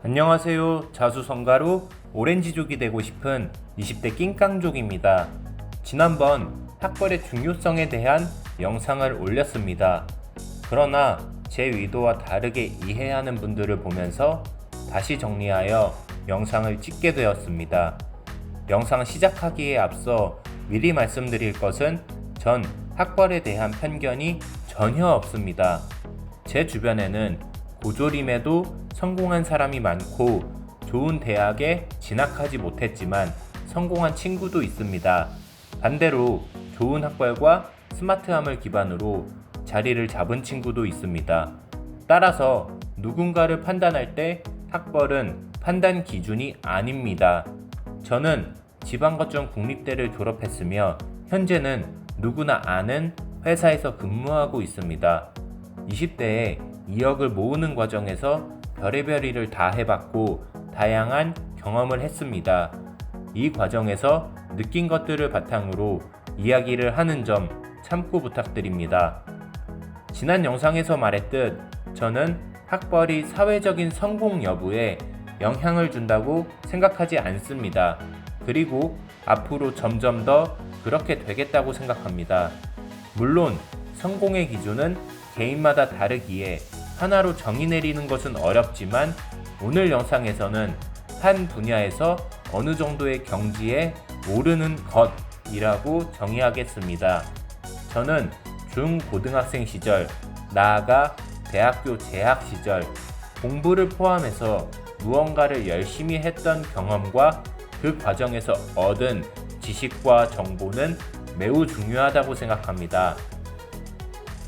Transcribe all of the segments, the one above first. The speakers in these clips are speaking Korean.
안녕하세요. 자수성가로 오렌지족이 되고 싶은 20대 낑깡족입니다. 지난번 학벌의 중요성에 대한 영상을 올렸습니다. 그러나 제 의도와 다르게 이해하는 분들을 보면서 다시 정리하여 영상을 찍게 되었습니다. 영상 시작하기에 앞서 미리 말씀드릴 것은 전 학벌에 대한 편견이 전혀 없습니다. 제 주변에는 고졸임에도 성공한 사람이 많고 좋은 대학에 진학하지 못했지만 성공한 친구도 있습니다. 반대로 좋은 학벌과 스마트함을 기반으로 자리를 잡은 친구도 있습니다. 따라서 누군가를 판단할 때 학벌은 판단 기준이 아닙니다. 저는 지방거점 국립대를 졸업했으며 현재는 누구나 아는 회사에서 근무하고 있습니다. 20대에 2억을 모으는 과정에서 별의별 일을 다 해봤고 다양한 경험을 했습니다. 이 과정에서 느낀 것들을 바탕으로 이야기를 하는 점 참고 부탁드립니다. 지난 영상에서 말했듯 저는 학벌이 사회적인 성공 여부에 영향을 준다고 생각하지 않습니다. 그리고 앞으로 점점 더 그렇게 되겠다고 생각합니다. 물론 성공의 기준은 개인마다 다르기에 하나로 정의 내리는 것은 어렵지만 오늘 영상에서는 한 분야에서 어느 정도의 경지에 오르는 것이라고 정의하겠습니다. 저는 중고등학생 시절, 나아가 대학교 재학 시절, 공부를 포함해서 무언가를 열심히 했던 경험과 그 과정에서 얻은 지식과 정보는 매우 중요하다고 생각합니다.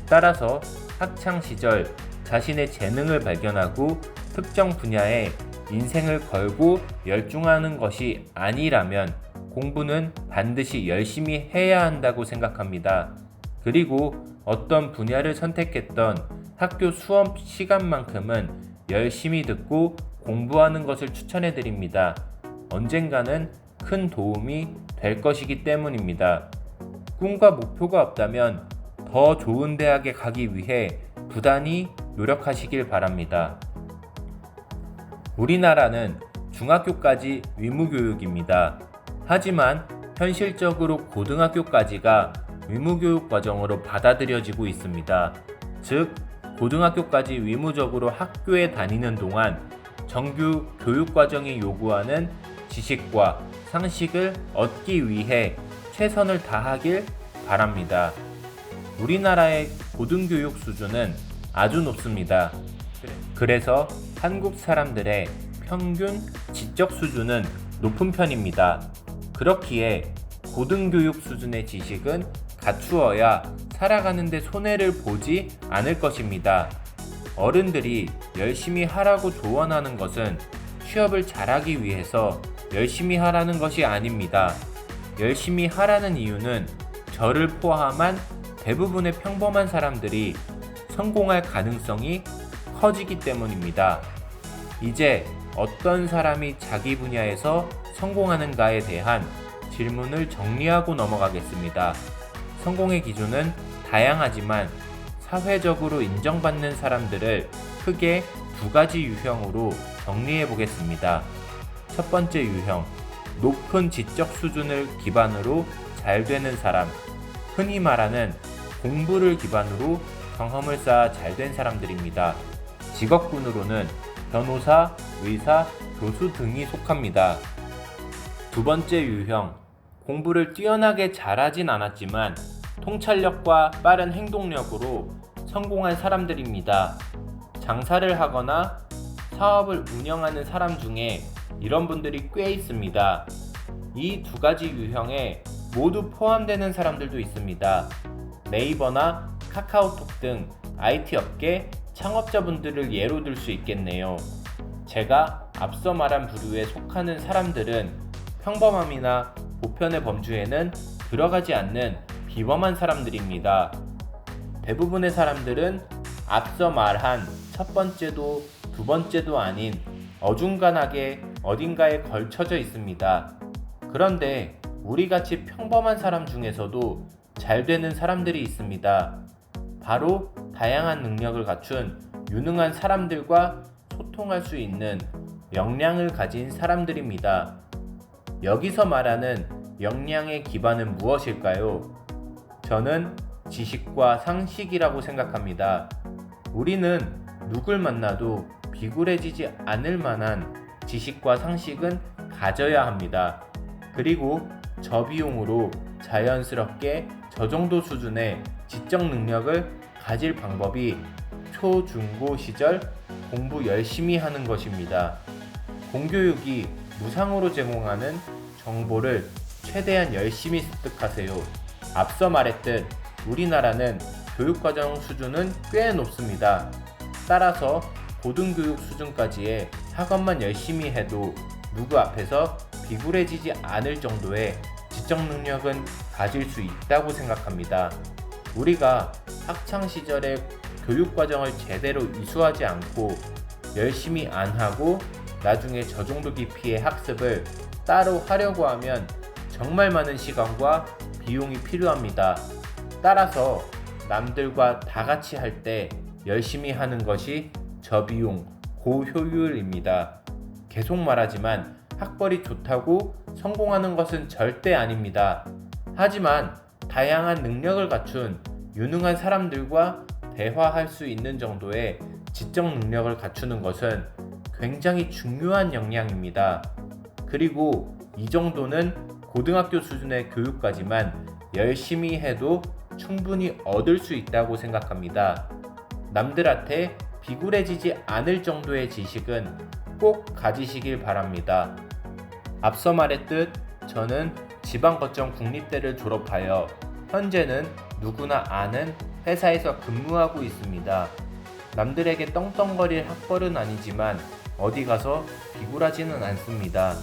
따라서 학창 시절 자신의 재능을 발견하고 특정 분야에 인생을 걸고 열중하는 것이 아니라면 공부는 반드시 열심히 해야 한다고 생각합니다. 그리고 어떤 분야를 선택했던 학교 수업 시간만큼은 열심히 듣고 공부하는 것을 추천해 드립니다. 언젠가는 큰 도움이 될 것이기 때문입니다. 꿈과 목표가 없다면 더 좋은 대학에 가기 위해 부단히 노력하시길 바랍니다. 우리나라는 중학교까지 의무교육입니다. 하지만 현실적으로 고등학교까지가 의무교육 과정으로 받아들여지고 있습니다. 즉, 고등학교까지 의무적으로 학교에 다니는 동안 정규 교육 과정이 요구하는 지식과 상식을 얻기 위해 최선을 다하길 바랍니다. 우리나라의 고등교육 수준은 아주 높습니다. 그래서 한국 사람들의 평균 지적 수준은 높은 편입니다. 그렇기에 고등교육 수준의 지식은 갖추어야 살아가는데 손해를 보지 않을 것입니다. 어른들이 열심히 하라고 조언하는 것은 취업을 잘하기 위해서 열심히 하라는 것이 아닙니다. 열심히 하라는 이유는 저를 포함한 대부분의 평범한 사람들이 성공할 가능성이 커지기 때문입니다. 이제 어떤 사람이 자기 분야에서 성공하는가에 대한 질문을 정리하고 넘어가겠습니다. 성공의 기준은 다양하지만 사회적으로 인정받는 사람들을 크게 두 가지 유형으로 정리해 보겠습니다. 첫 번째 유형, 높은 지적 수준을 기반으로 잘 되는 사람, 흔히 말하는 공부를 기반으로 경험을 쌓아 잘된 사람들입니다. 직업군으로는 변호사, 의사, 교수 등이 속합니다. 두 번째 유형, 공부를 뛰어나게 잘하진 않았지만 통찰력과 빠른 행동력으로 성공한 사람들입니다. 장사를 하거나 사업을 운영하는 사람 중에 이런 분들이 꽤 있습니다. 이 두 가지 유형에 모두 포함되는 사람들도 있습니다. 네이버나 카카오톡 등 IT 업계 창업자분들을 예로 들 수 있겠네요. 제가 앞서 말한 부류에 속하는 사람들은 평범함이나 보편의 범주에는 들어가지 않는 비범한 사람들입니다. 대부분의 사람들은 앞서 말한 첫 번째도 두 번째도 아닌 어중간하게 어딘가에 걸쳐져 있습니다. 그런데 우리 같이 평범한 사람 중에서도 잘 되는 사람들이 있습니다. 바로 다양한 능력을 갖춘 유능한 사람들과 소통할 수 있는 역량을 가진 사람들입니다. 여기서 말하는 역량의 기반은 무엇일까요? 저는 지식과 상식이라고 생각합니다. 우리는 누굴 만나도 비굴해지지 않을 만한 지식과 상식은 가져야 합니다. 그리고 저비용으로 자연스럽게 저 정도 수준의 지적 능력을 가질 방법이 초, 중, 고 시절 공부 열심히 하는 것입니다. 공교육이 무상으로 제공하는 정보를 최대한 열심히 습득하세요. 앞서 말했듯 우리나라는 교육과정 수준은 꽤 높습니다. 따라서 고등교육 수준까지의 학업만 열심히 해도 누구 앞에서 비굴해지지 않을 정도의 지적 능력은 가질 수 있다고 생각합니다. 우리가 학창 시절에 교육 과정을 제대로 이수하지 않고 열심히 안 하고 나중에 저 정도 깊이의 학습을 따로 하려고 하면 정말 많은 시간과 비용이 필요합니다. 따라서 남들과 다 같이 할 때 열심히 하는 것이 저비용, 고효율입니다. 계속 말하지만 학벌이 좋다고 성공하는 것은 절대 아닙니다. 하지만 다양한 능력을 갖춘 유능한 사람들과 대화할 수 있는 정도의 지적 능력을 갖추는 것은 굉장히 중요한 역량입니다. 그리고 이 정도는 고등학교 수준의 교육까지만 열심히 해도 충분히 얻을 수 있다고 생각합니다. 남들한테 비굴해지지 않을 정도의 지식은 꼭 가지시길 바랍니다. 앞서 말했듯 저는 지방 거점 국립대를 졸업하여 현재는 누구나 아는 회사에서 근무하고 있습니다. 남들에게 떵떵거릴 학벌은 아니지만 어디 가서 비굴하지는 않습니다.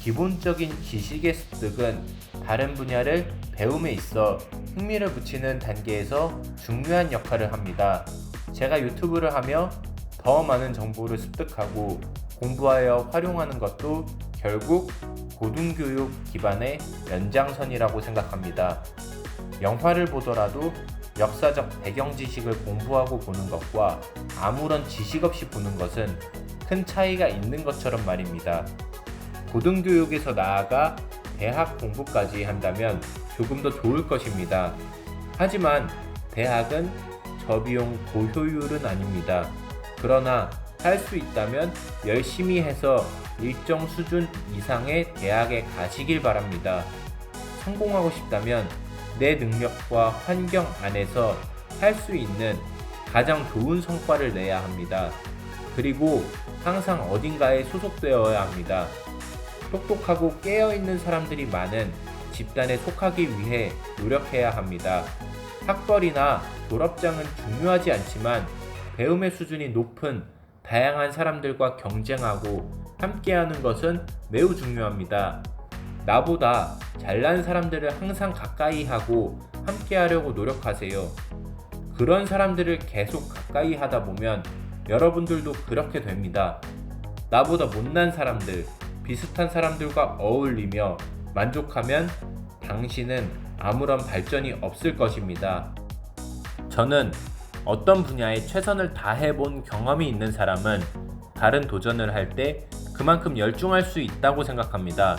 기본적인 지식의 습득은 다른 분야를 배움에 있어 흥미를 붙이는 단계에서 중요한 역할을 합니다. 제가 유튜브를 하며 더 많은 정보를 습득하고 공부하여 활용하는 것도 결국 고등교육 기반의 연장선이라고 생각합니다. 영화를 보더라도 역사적 배경 지식을 공부하고 보는 것과 아무런 지식 없이 보는 것은 큰 차이가 있는 것처럼 말입니다. 고등교육에서 나아가 대학 공부까지 한다면 조금 더 좋을 것입니다. 하지만 대학은 저비용 고효율은 아닙니다. 그러나 할 수 있다면 열심히 해서 일정 수준 이상의 대학에 가시길 바랍니다. 성공하고 싶다면 내 능력과 환경 안에서 할 수 있는 가장 좋은 성과를 내야 합니다. 그리고 항상 어딘가에 소속되어야 합니다. 똑똑하고 깨어있는 사람들이 많은 집단에 속하기 위해 노력해야 합니다. 학벌이나 졸업장은 중요하지 않지만 배움의 수준이 높은 다양한 사람들과 경쟁하고 함께하는 것은 매우 중요합니다. 나보다 잘난 사람들을 항상 가까이 하고 함께하려고 노력하세요. 그런 사람들을 계속 가까이 하다 보면 여러분들도 그렇게 됩니다. 나보다 못난 사람들, 비슷한 사람들과 어울리며 만족하면 당신은 아무런 발전이 없을 것입니다. 저는 어떤 분야에 최선을 다해본 경험이 있는 사람은 다른 도전을 할 때 그만큼 열중할 수 있다고 생각합니다.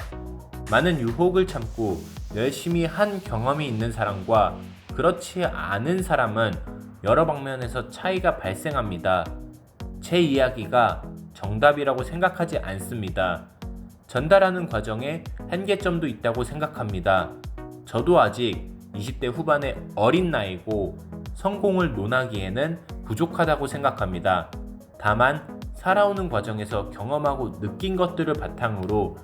많은 유혹을 참고 열심히 한 경험이 있는 사람과 그렇지 않은 사람은 여러 방면에서 차이가 발생합니다. 제 이야기가 정답이라고 생각하지 않습니다. 전달하는 과정에 한계점도 있다고 생각합니다. 저도 아직 20대 후반의 어린 나이고 성공을 논하기에는 부족하다고 생각합니다. 다만 살아오는 과정에서 경험하고 느낀 것들을 바탕으로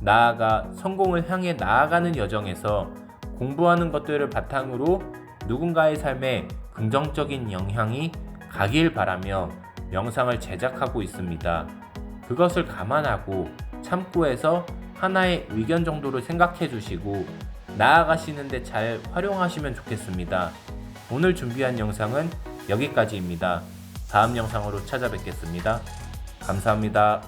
나아가 성공을 향해 나아가는 여정에서 공부하는 것들을 바탕으로 누군가의 삶에 긍정적인 영향이 가길 바라며 영상을 제작하고 있습니다. 그것을 감안하고 참고해서 하나의 의견 정도로 생각해 주시고 나아가시는데 잘 활용하시면 좋겠습니다. 오늘 준비한 영상은 여기까지입니다. 다음 영상으로 찾아뵙겠습니다. 감사합니다.